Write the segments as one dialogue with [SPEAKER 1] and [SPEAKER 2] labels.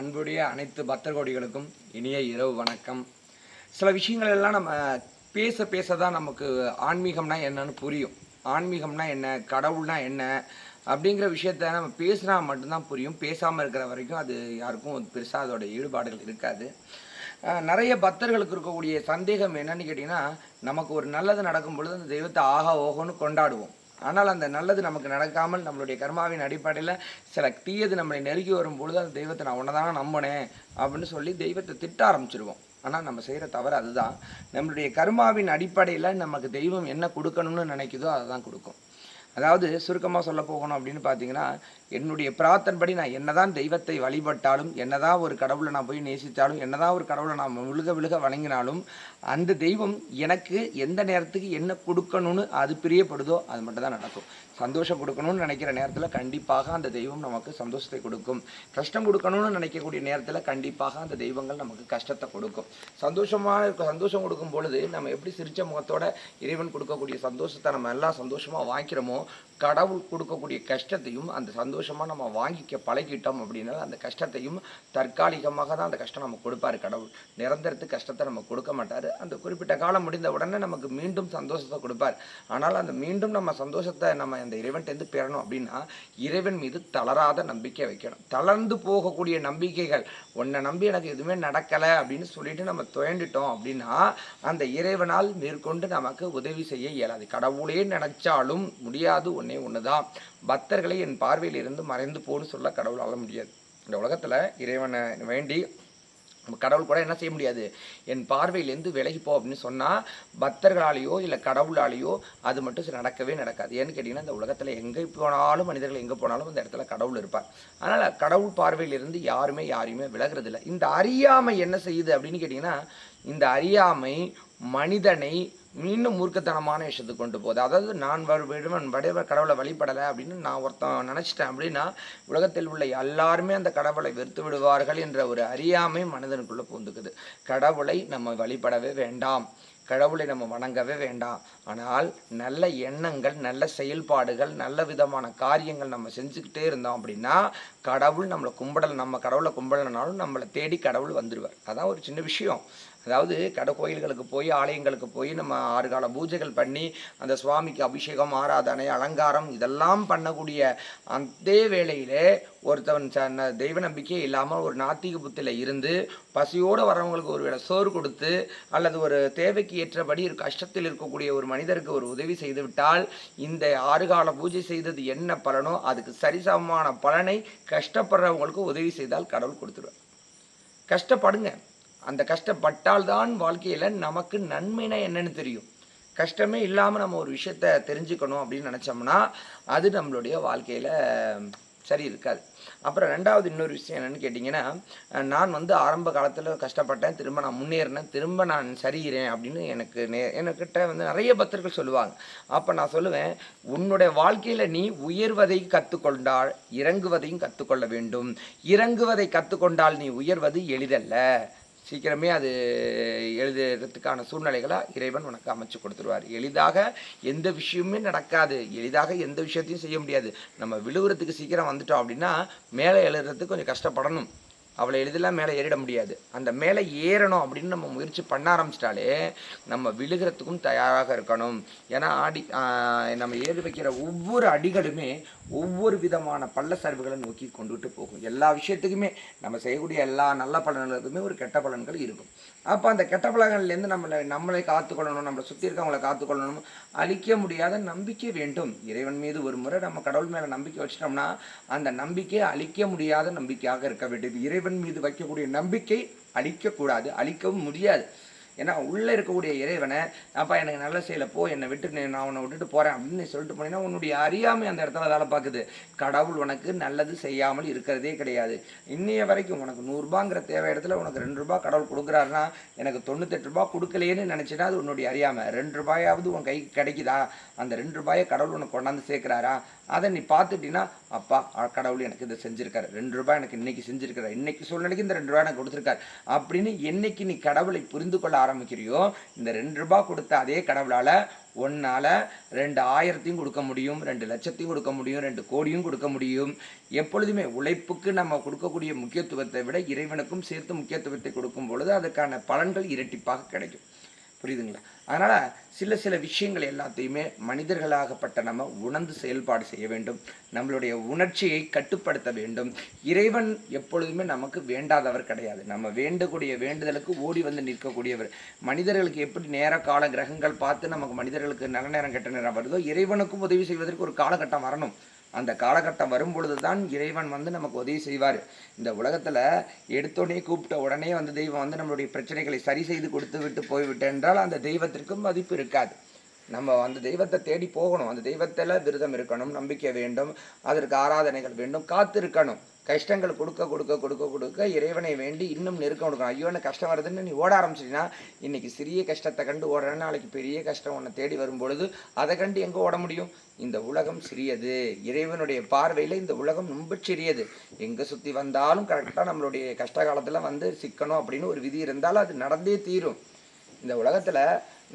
[SPEAKER 1] அன்புடைய அனைத்து பக்தர்கோடிகளுக்கும் இனிய இரவு வணக்கம். சில விஷயங்கள் எல்லாம் நம்ம பேச பேச தான் நமக்கு ஆன்மீகம்னா என்னன்னு புரியும். ஆன்மீகம்னா என்ன? கடவுள்னா என்ன? அப்படிங்கிற விஷயத்த நம்ம பேசினா மட்டும்தான் புரியும். பேசாமல் இருக்கிற வரைக்கும் அது யாருக்கும் பெருசாக அதோட ஈடுபாடுகள் இருக்காது. நிறைய பக்தர்களுக்கு இருக்கக்கூடிய சந்தேகம் என்னன்னு கேட்டிங்கன்னா நமக்கு ஒரு நல்லது நடக்கும் பொழுது அந்த தெய்வத்தை ஆகா ஓகோன்னு கொண்டாடுவோம். ஆனால் அந்த நல்லது நமக்கு நடக்காமல் நம்மளுடைய கர்மாவின் அடிப்படையில் சில தீயது நம்மளை நெருங்கி வரும் பொழுது அந்த தெய்வத்தை நான் தான் நம்பினேன் அப்படின்னு சொல்லி தெய்வத்தை திட்ட ஆரம்பிச்சிருவோம். ஆனால் நம்ம செய்கிற தவறு அதுதான். நம்மளுடைய கர்மாவின் அடிப்படையில் நமக்கு தெய்வம் என்ன கொடுக்கணும்னு நினைக்குதோ அதை தான் கொடுக்கும். அதாவது சுருக்கமாக சொல்ல போகணும் அப்படின்னு பார்த்தீங்கன்னா என்னுடைய பிரார்த்தன்படி நான் என்னதான் தெய்வத்தை வழிபட்டாலும் என்னதான் ஒரு கடவுளை நான் போய் நேசித்தாலும் என்னதான் ஒரு கடவுளை நான் விழுக விழுக வணங்கினாலும் அந்த தெய்வம் எனக்கு எந்த நேரத்துக்கு என்ன கொடுக்கணும்னு அது பிரியப்படுதோ அது மட்டும் தான் நடக்கும். சந்தோஷம் கொடுக்கணும்னு நினைக்கிற நேரத்தில் கண்டிப்பாக அந்த தெய்வம் நமக்கு சந்தோஷத்தை கொடுக்கும். கஷ்டம் கொடுக்கணும்னு நினைக்கக்கூடிய நேரத்தில் கண்டிப்பாக அந்த தெய்வங்கள் நமக்கு கஷ்டத்தை கொடுக்கும். சந்தோஷமாக இருக்க சந்தோஷம் கொடுக்கும் பொழுது நம்ம எப்படி சிரிச்ச முகத்தோட இறைவன் கொடுக்கக்கூடிய சந்தோஷத்தை நம்ம எல்லாம் சந்தோஷமாக வாங்கிக்கிறோமோ கடவுள் கொடுக்கக்கூடிய கஷ்டத்தையும் அந்த சந்தோஷமாக நம்ம வாங்கிக்க பழகிட்டோம் அப்படின்னா அந்த கஷ்டத்தையும் தற்காலிகமாக தான் அந்த கஷ்டம் நமக்கு கொடுப்பாரு கடவுள். நிரந்தரத்துக்கு கஷ்டத்தை நம்ம கொடுக்க மாட்டார். அந்த குறிப்பிட்ட காலம் முடிந்த உடனே நமக்கு மீண்டும் சந்தோஷத்தை கொடுப்பார். ஆனால் அந்த மீண்டும் நம்ம சந்தோஷத்தை நம்ம அந்த இறைவன்ட்டேருந்து பெறணும் அப்படின்னா இறைவன் மீது தளராத நம்பிக்கை வைக்கணும். தளர்ந்து போகக்கூடிய நம்பிக்கைகள் உன்னை நம்பி எனக்கு எதுவுமே நடக்கலை அப்படின்னு சொல்லிட்டு நம்ம துயண்டுட்டோம் அப்படின்னா அந்த இறைவனால் மேற்கொண்டு நமக்கு உதவி செய்ய இயலாது. கடவுளே நினைச்சாலும் முடியாது ஒன்னே ஒன்று தான் பக்தர்களை என் பார்வையில் இருந்து மறைந்து போன்னு சொல்ல கடவுளால முடியாது. இந்த உலகத்தில் இறைவனை வேண்டி நம்ம கடவுள் கூட என்ன செய்ய முடியாது? என் பார்வையிலேருந்து விலகிப்போ அப்படின்னு சொன்னால் பக்தர்களாலேயோ இல்லை கடவுளாலேயோ அது மட்டும் சரி நடக்கவே நடக்காது. ஏன்னு கேட்டிங்கன்னா இந்த உலகத்தில் எங்கே போனாலும் மனிதர்கள் எங்கே போனாலும் அந்த இடத்துல கடவுள் இருப்பார். அதனால் கடவுள் பார்வையிலிருந்து யாருமே யாரையுமே விலகிறதில்ல. இந்த அறியாமை என்ன செய்யுது அப்படின்னு கேட்டிங்கன்னா இந்த அறியாமை மனிதனை மீண்டும் மூர்க்கத்தனமான விஷயத்துக்கு கொண்டு போகுது. அதாவது நான் விடுவன் வடிவ கடவுளை வழிபடலை அப்படின்னு நான் ஒருத்தன் நினச்சிட்டேன் அப்படின்னா உலகத்தில் உள்ள எல்லாருமே அந்த கடவுளை வெறுத்து விடுவார்கள் என்ற ஒரு அறியாமை மனிதனுக்குள்ளே பூந்துக்குது கடவுளை நம்ம வழிபடவே வேண்டாம். கடவுளை நம்ம வணங்கவே வேண்டாம். ஆனால் நல்ல எண்ணங்கள் நல்ல செயல்பாடுகள் நல்ல விதமான காரியங்கள் நம்ம செஞ்சுக்கிட்டே இருந்தோம் அப்படின்னா கடவுள் நம்மளை கும்பிடல நம்ம கடவுளை கும்பிடலனாலும் நம்மளை தேடி கடவுள் வந்துடுவார் அதான் ஒரு சின்ன விஷயம். அதாவது கடை கோயில்களுக்கு போய் ஆலயங்களுக்கு போய் நம்ம ஆறு கால பூஜைகள் பண்ணி அந்த சுவாமிக்கு அபிஷேகம் ஆராதனை அலங்காரம் இதெல்லாம் பண்ணக்கூடிய அதே வேளையிலே ஒருத்தவன் ச- தெய்வ நம்பிக்கை இல்லாமல் ஒரு நாத்திக புத்தியில் இருந்து பசியோடு வரவங்களுக்கு ஒரு வேளை சோறு கொடுத்து அல்லது ஒரு தேவைக்கு ஏற்றபடி ஒரு கஷ்டத்தில் இருக்கக்கூடிய ஒரு மனிதருக்கு ஒரு உதவி செய்துவிட்டால் இந்த ஆறு கால பூஜை செய்தது என்ன பலனோ அதுக்கு சரிசமமான பலனை கஷ்டப்படுறவங்களுக்கு உதவி செய்தால் கடவுள் கொடுத்துருவார். கஷ்டப்படுங்க. அந்த கஷ்டப்பட்டால் தான் வாழ்க்கையில் நமக்கு நன்மைனா என்னன்னு தெரியும். கஷ்டமே இல்லாமல் நம்ம ஒரு விஷயத்த தெரிஞ்சுக்கணும் அப்படின்னு நினச்சோம்னா அது நம்மளுடைய வாழ்க்கையில் சரி இருக்காது. அப்புறம் ரெண்டாவது இன்னொரு விஷயம் என்னன்னு கேட்டிங்கன்னா நான் வந்து ஆரம்ப காலத்தில் கஷ்டப்பட்டேன் திரும்ப நான் முன்னேறினேன் திரும்ப நான் சரிகிறேன் அப்படின்னு எனக்கு நே எனக்கிட்ட வந்து நிறைய பக்தர்கள் சொல்லுவாங்க. அப்போ நான் சொல்லுவேன் உன்னுடைய வாழ்க்கையில் நீ உயர்வதை கற்றுக்கொண்டால் இறங்குவதையும் கற்றுக்கொள்ள வேண்டும். இறங்குவதை கற்றுக்கொண்டால் நீ உயர்வது எளிதல்ல. சீக்கிரமே அது எழுதுறதுக்கான சூழ்நிலைகளை இறைவன் உனக்கு அமைச்சு கொடுத்துருவார். எளிதாக எந்த விஷயமுமே நடக்காது. எளிதாக எந்த விஷயத்தையும் செய்ய முடியாது. நம்ம விழுவுறதுக்கு சீக்கிரம் வந்துட்டோம் அப்படின்னா மேலே எழுதுறதுக்கு கொஞ்சம் கஷ்டப்படணும். அவ்வளோ எளிதெல்லாம் மேலே ஏறிட முடியாது. அந்த மேலே ஏறணும் அப்படின்னு நம்ம முயற்சி பண்ண ஆரம்பிச்சிட்டாலே நம்ம விழுகிறதுக்கும் தயாராக இருக்கணும். ஏன்னா ஆடி நம்ம ஏறி வைக்கிற ஒவ்வொரு அடிகளுமே ஒவ்வொரு விதமான பள்ள சரிவுகளை நோக்கி கொண்டுட்டு போகும். எல்லா விஷயத்துக்குமே நம்ம செய்யக்கூடிய எல்லா நல்ல பலன்களுக்குமே ஒரு கெட்ட பலன்கள் இருக்கும். அப்போ அந்த கெட்ட பலன்கள்லேருந்து நம்மளை நம்மளை காத்துக்கொள்ளணும் நம்மளை சுற்றி இருக்கவங்களை காத்துக்கொள்ளணும் அழிக்க முடியாத நம்பிக்கை வேண்டும். இறைவன் மீது ஒரு முறை நம்ம கடவுள் மேலே நம்பிக்கை வச்சிட்டோம்னா அந்த நம்பிக்கை அழிக்க முடியாத நம்பிக்கையாக இருக்க வேண்டும். இறைவன் மீது வைக்கக்கூடிய நம்பிக்கை அழிக்கக்கூடாது அழிக்கவும் முடியாது. ஏன்னா உள்ளே இருக்கக்கூடிய இறைவனை அப்பா எனக்கு நல்ல செய்யல போ என்னை விட்டு நான் உன்னை விட்டுட்டு போகிறேன் அப்படின்னு சொல்லிட்டு போனீங்கன்னா உன்னுடைய அறியாமை அந்த இடத்துல வேலை பார்க்குது. கடவுள் உனக்கு நல்லது செய்யாமல் இருக்கிறதே கிடையாது. இன்னைய வரைக்கும் உனக்கு நூறுரூபாங்கிற தேவை இடத்துல உனக்கு ரெண்டு ரூபாய் கடவுள் கொடுக்குறாருன்னா எனக்கு தொண்ணூத்தெட்டு ரூபா கொடுக்கலையேன்னு நினச்சினா அது உன்னுடைய அறியாமல் ரெண்டு ரூபாயாவது உன் கைக்கு கிடைக்குதா? அந்த ரெண்டு ரூபாயை கடவுள் உனக்கு கொண்டாந்து சேர்க்குறாரா? அதை நீ பார்த்துட்டினா அப்பா கடவுள் எனக்கு இதை செஞ்சுருக்காரு. ரெண்டு ரூபாய் எனக்கு இன்னைக்கு செஞ்சுருக்காரு இன்னைக்கு சூழ்நிலைக்கு இந்த ரெண்டு ரூபாய் எனக்கு கொடுத்துருக்காரு. அப்படின்னு என்னைக்கு நீ கடவுளை புரிந்து கொள்ள ஆரம்பிக்கிறியோ இந்த ரெண்டு ரூபாய் கொடுத்த அதே கடவுளால் ஒன்னால் ரெண்டு ஆயிரத்தையும் கொடுக்க முடியும் ரெண்டு லட்சத்தையும் கொடுக்க முடியும் ரெண்டு கோடியும் கொடுக்க முடியும். எப்பொழுதுமே உழைப்புக்கு நம்ம கொடுக்கக்கூடிய முக்கியத்துவத்தை விட இறைவனுக்கும் சேர்த்து முக்கியத்துவத்தை கொடுக்கும் பொழுது அதுக்கான பலன்கள் இரட்டிப்பாக கிடைக்கும். புரியுதுங்களா? அதனால் சில சில விஷயங்கள் எல்லாத்தையுமே மனிதர்களாகப்பட்ட நம்ம உணர்ந்து செயல்பாடு செய்ய வேண்டும். நம்மளுடைய உணர்ச்சியை கட்டுப்படுத்த வேண்டும். இறைவன் எப்பொழுதுமே நமக்கு வேண்டாதவர் கிடையாது. நம்ம வேண்டக்கூடிய வேண்டுதலுக்கு ஓடி வந்து நிற்கக்கூடியவர். மனிதர்களுக்கு எப்படி நேர கால கிரகங்கள் பார்த்து நமக்கு மனிதர்களுக்கு நல்ல நேரம் கெட்ட நேரம் வருதோ இறைவனுக்கும் உதவி செய்வதற்கு ஒரு காலகட்டம் வரணும். அந்த காலகட்டம் வரும்பொழுது தான் இறைவன் வந்து நமக்கு உதவி செய்வார். இந்த உலகத்தில் எடுத்தோடனே கூப்பிட்ட உடனே வந்து தெய்வம் வந்து நம்மளுடைய பிரச்சனைகளை சரி செய்து கொடுத்து விட்டு போய்விட்டு என்றால் அந்த தெய்வத்திற்கும் மதிப்பு இருக்காது. நம்ம அந்த தெய்வத்தை தேடி போகணும். அந்த தெய்வத்தில் விரதம் இருக்கணும் நம்பிக்கை வேண்டும் அதற்கு ஆராதனைகள் வேண்டும் காத்திருக்கணும். கஷ்டங்கள் கொடுக்க கொடுக்க கொடுக்க கொடுக்க இறைவனை வேண்டி இன்னும் நெருக்கம் கொடுக்கணும். ஐயோ என்ன கஷ்டம் வருதுன்னு நீ ஓட ஆரம்பிச்சிட்டினா இன்னைக்கு சிறிய கஷ்டத்தை கண்டு ஓடுற நாளைக்கு பெரிய கஷ்டம் உன்னை தேடி வரும்பொழுது அதை கண்டு எங்கே ஓட முடியும்? இந்த உலகம் சிறியது. இறைவனுடைய பார்வையில் இந்த உலகம் ரொம்ப சிறியது. எங்கே சுற்றி வந்தாலும் கரெக்டாக நம்மளுடைய கஷ்ட காலத்தில் வந்து சிக்கணும் அப்படின்னு ஒரு விதி இருந்தாலும் அது நடந்தே தீரும். இந்த உலகத்தில்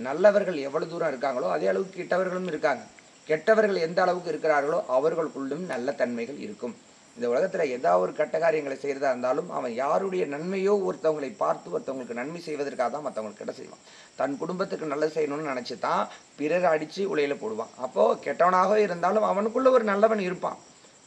[SPEAKER 1] நல்லவர்கள் எவ்வளோ தூரம் இருக்காங்களோ அதே அளவுக்கு கெட்டவர்களும் இருக்காங்க. கெட்டவர்கள் எந்த அளவுக்கு இருக்கிறார்களோ அவர்களுக்குள்ளும் நல்ல தன்மைகள் இருக்கும். இந்த உலகத்தில் ஏதாவது ஒரு கட்ட காரியங்களை செய்கிறதா இருந்தாலும் அவன் யாருடைய நன்மையோ ஒருத்தவங்களை பார்த்து ஒருத்தவங்களுக்கு நன்மை செய்வதற்காக தான் மற்றவங்களுக்கு கிட்ட செய்வான். தன் குடும்பத்துக்கு நல்லது செய்யணும்னு நினச்சி தான் பிறர் அடித்து உலையில் போடுவான். அப்போது கெட்டவனாக இருந்தாலும் அவனுக்குள்ள ஒரு நல்லவன் இருப்பான்.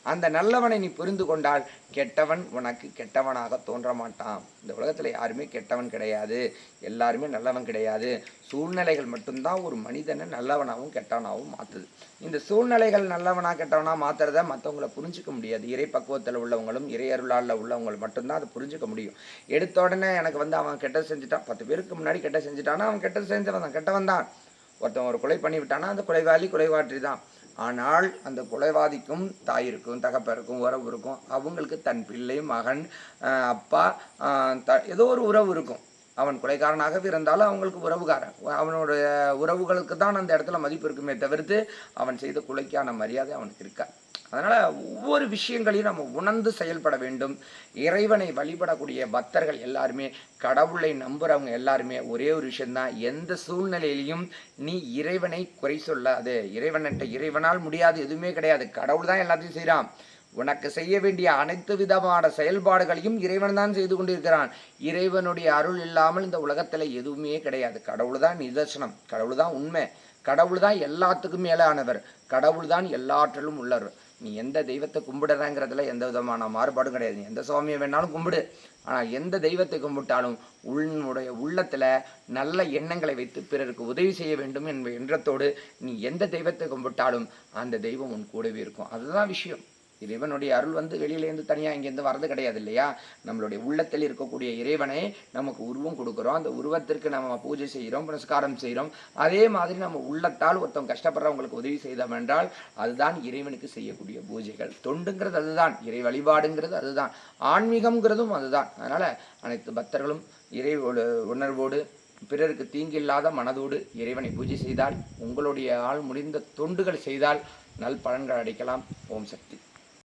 [SPEAKER 1] அந்த நல்லவனை நீ புரிந்து கொண்டால் கெட்டவன் உனக்கு கெட்டவனாக தோன்ற மாட்டான். இந்த உலகத்தில் யாருமே கெட்டவன் கிடையாது. எல்லாருமே நல்லவன் கிடையாது. சூழ்நிலைகள் மட்டும்தான் ஒரு மனிதனை நல்லவனாகவும் கெட்டவனாகவும் மாற்றுது இந்த சூழ்நிலைகள் நல்லவனா கெட்டவனா மாற்றுறத மற்றவங்கள புரிஞ்சிக்க முடியாது. இறை பக்குவத்தில் உள்ளவங்களும் இறை அருளாளில் உள்ளவங்களும் மட்டும்தான் அதை புரிஞ்சிக்க முடியும். எடுத்த உடனே எனக்கு வந்து அவன் கெட்டது செஞ்சுட்டான். பத்து பேருக்கு முன்னாடி கெட்ட செஞ்சுட்டான்னா அவன் கெட்டது செஞ்சவன் தான். கெட்டவன் தான். ஒருத்தன் ஒரு கொலை பண்ணிவிட்டானா அந்த கொலைவாளி கொலைவாற்றி தான் ஆனால் அந்த கொலைவாதிக்கும் தாயிருக்கும் தகப்பருக்கும் உறவு இருக்கும். அவங்களுக்கு தன் பிள்ளை மகன் அப்பா த ஏதோ ஒரு உறவு இருக்கும். அவன் கொலைகாரனாகவே இருந்தாலும் அவங்களுக்கு உறவுகாரன். அவனுடைய உறவுகளுக்கு தான் அந்த இடத்துல மதிப்பு இருக்குமே தவிர்த்து அவன் செய்த கொலைக்கான மரியாதை அவனுக்கு இருக்காது. அதனால் ஒவ்வொரு விஷயங்களையும் நம்ம உணர்ந்து செயல்பட வேண்டும். இறைவனை வழிபடக்கூடிய பக்தர்கள் எல்லாருமே கடவுளை நம்புகிறவங்க எல்லாருமே ஒரே ஒரு விஷயந்தான் எந்த சூழ்நிலையிலையும் நீ இறைவனை குறை சொல்லாது. இறைவன்கிட்ட இறைவனால் முடியாது எதுவுமே கிடையாது. கடவுள் தான் எல்லாத்தையும் செய்கிறான் உனக்கு செய்ய வேண்டிய அனைத்து விதமான செயல்பாடுகளையும் இறைவன் தான் செய்து கொண்டிருக்கிறான். இறைவனுடைய அருள் இல்லாமல் இந்த உலகத்தில் எதுவுமே கிடையாது. கடவுள் தான் நிதர்சனம். கடவுள் தான் உண்மை. கடவுள் தான் எல்லாத்துக்கும் மேலானவர். கடவுள் தான் எல்லாற்றிலும் உள்ளவர். நீ எந்த தெய்வத்தை கும்பிடுறாங்கிறதுல எந்த விதமான மாறுபாடும் கிடையாது. நீ எந்த சுவாமியை வேணாலும் கும்பிடு. ஆனால் எந்த தெய்வத்தை கும்பிட்டாலும் உன்னுடைய உள்ளத்தில் நல்ல எண்ணங்களை வைத்து பிறருக்கு உதவி செய்ய வேண்டும் என்ற எண்ணத்தோடு நீ எந்த தெய்வத்தை கும்பிட்டாலும் அந்த தெய்வம் உன் கூடவே இருக்கும். அதுதான் விஷயம். இறைவனுடைய அருள் வந்து வெளியிலேருந்து தனியாக இங்கேருந்து வரது கிடையாது இல்லையா? நம்மளுடைய உள்ளத்தில் இருக்கக்கூடிய இறைவனை நமக்கு உருவம் கொடுக்குறோம். அந்த உருவத்திற்கு நம்ம பூஜை செய்கிறோம் புனஸ்காரம் செய்கிறோம். அதே மாதிரி நம்ம உள்ளத்தால் ஒருத்தவங்க கஷ்டப்படுறவங்களுக்கு உதவி செய்தோம் என்றால் அதுதான் இறைவனுக்கு செய்யக்கூடிய பூஜைகள். தொண்டுங்கிறது அதுதான் இறை வழிபாடுங்கிறது அதுதான் ஆன்மீகம்ங்கிறதும் அதுதான். அதனால் அனைத்து பக்தர்களும் இறை உணர்வோடு பிறருக்கு தீங்கில்லாத மனதோடு இறைவனை பூஜை செய்தால் உங்களுடைய ஆள் முடிந்த தொண்டுகள் செய்தால் நல் பலன்கள் அடைக்கலாம். ஓம் சக்தி.